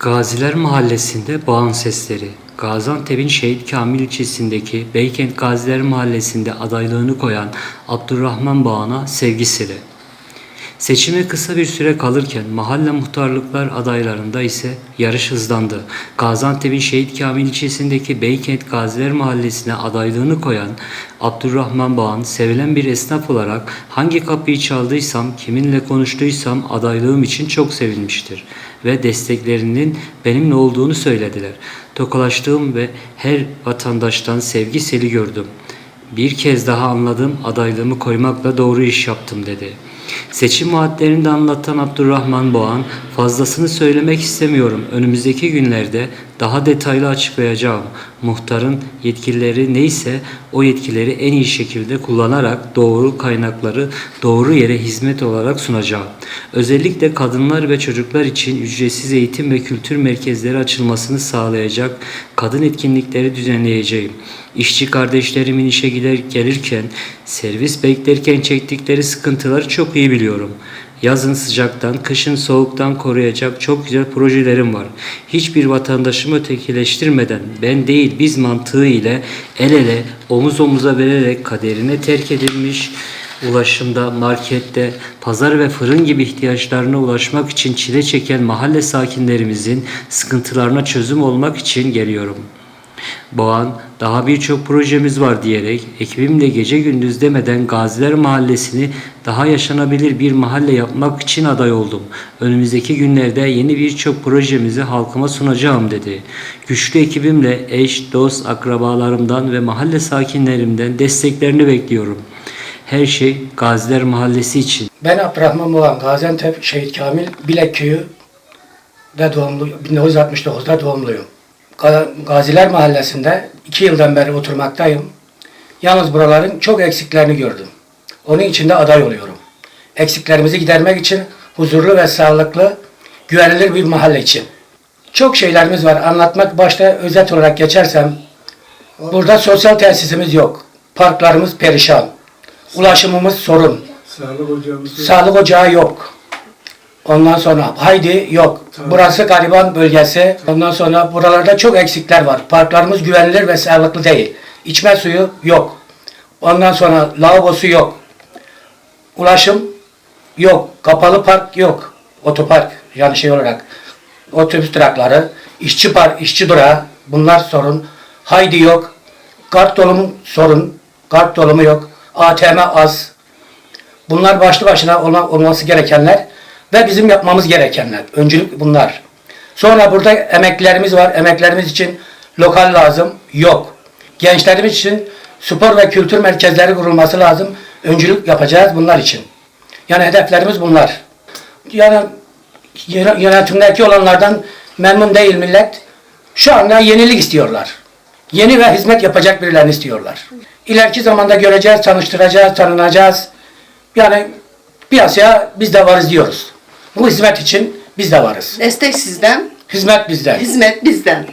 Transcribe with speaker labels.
Speaker 1: Gaziler Mahallesi'nde bağın sesleri. Gaziantep'in Şehit Kamil ilçesindeki Beykent Gaziler Mahallesi'nde adaylığını koyan Abdurrahman Bağan'a sevgisiyle. Seçime kısa bir süre kalırken mahalle muhtarlıklar adaylarında ise yarış hızlandı. Gaziantep'in Şehit Kamil ilçesindeki Beykent Gaziler Mahallesi'ne adaylığını koyan Abdurrahman Bağan sevilen bir esnaf olarak hangi kapıyı çaldıysam, kiminle konuştuysam adaylığım için çok sevinmiştir ve desteklerinin benimle olduğunu söylediler. Tokalaştığım ve her vatandaştan sevgi seli gördüm. Bir kez daha anladım adaylığımı koymakla doğru iş yaptım dedi. Seçim vaatlerini de anlatan Abdurrahman Boğan, fazlasını söylemek istemiyorum. Önümüzdeki günlerde daha detaylı açıklayacağım. Muhtarın yetkileri neyse o yetkileri en iyi şekilde kullanarak doğru kaynakları doğru yere hizmet olarak sunacağım. Özellikle kadınlar ve çocuklar için ücretsiz eğitim ve kültür merkezleri açılmasını sağlayacak kadın etkinlikleri düzenleyeceğim. İşçi kardeşlerimin işe gider gelirken, servis beklerken çektikleri sıkıntıları çok iyi biliyorum. Yazın sıcaktan, kışın soğuktan koruyacak çok güzel projelerim var. Hiçbir vatandaşımı ötekileştirmeden ben değil biz mantığı ile el ele omuz omuza vererek kaderine terk edilmiş ulaşımda, markette, pazar ve fırın gibi ihtiyaçlarına ulaşmak için çile çeken mahalle sakinlerimizin sıkıntılarına çözüm olmak için geliyorum. Boğan daha birçok projemiz var diyerek ekibimle gece gündüz demeden Gaziler Mahallesi'ni daha yaşanabilir bir mahalle yapmak için aday oldum. Önümüzdeki günlerde yeni birçok projemizi halkıma sunacağım dedi. Güçlü ekibimle eş, dost, akrabalarımdan ve mahalle sakinlerimden desteklerini bekliyorum. Her şey Gaziler Mahallesi için.
Speaker 2: Ben Abdurrahman Boğan, Gaziantep Şehit Kamil Bilek Köyü de doğumlu, 1969'da doğumluyum. Ga- Gaziler Mahallesi'nde iki yıldan beri oturmaktayım. Yalnız buraların çok eksiklerini gördüm. Onun için de aday oluyorum. Eksiklerimizi gidermek için huzurlu ve sağlıklı, güvenilir bir mahalle için. Çok şeylerimiz var. Anlatmak başta özet olarak geçersem, burada sosyal tesisimiz yok. Parklarımız perişan. Ulaşımımız sorun.
Speaker 3: Sağlık hocamız
Speaker 2: Sağlık ocağı yok. Ondan sonra haydi yok.
Speaker 3: Tamam.
Speaker 2: Burası gariban bölgesi. Ondan sonra buralarda çok eksikler var. Parklarımız güvenilir ve sağlıklı değil. İçme suyu yok. Ondan sonra lavabosu yok. Ulaşım yok. Kapalı park yok. Otopark yani şey olarak. Otobüs durakları, işçi park, işçi durağı bunlar sorun. Haydi yok. Kart dolumu sorun. Kart dolumu yok. ATM az. Bunlar başlı başına olma- olması gerekenler ve bizim yapmamız gerekenler. Öncülük bunlar. Sonra burada emeklilerimiz var. Emeklerimiz için lokal lazım. Yok. Gençlerimiz için spor ve kültür merkezleri kurulması lazım. Öncülük yapacağız bunlar için. Yani hedeflerimiz bunlar. Yani yö- yönetimdeki olanlardan memnun değil millet. Şu anda yenilik istiyorlar. Yeni ve hizmet yapacak birilerini istiyorlar. İleriki zamanda göreceğiz, tanıştıracağız, tanınacağız. Yani piyasaya biz de varız diyoruz. Bu hizmet için biz de varız.
Speaker 4: Destek sizden,
Speaker 2: Hizmet bizden.
Speaker 4: hizmet bizden.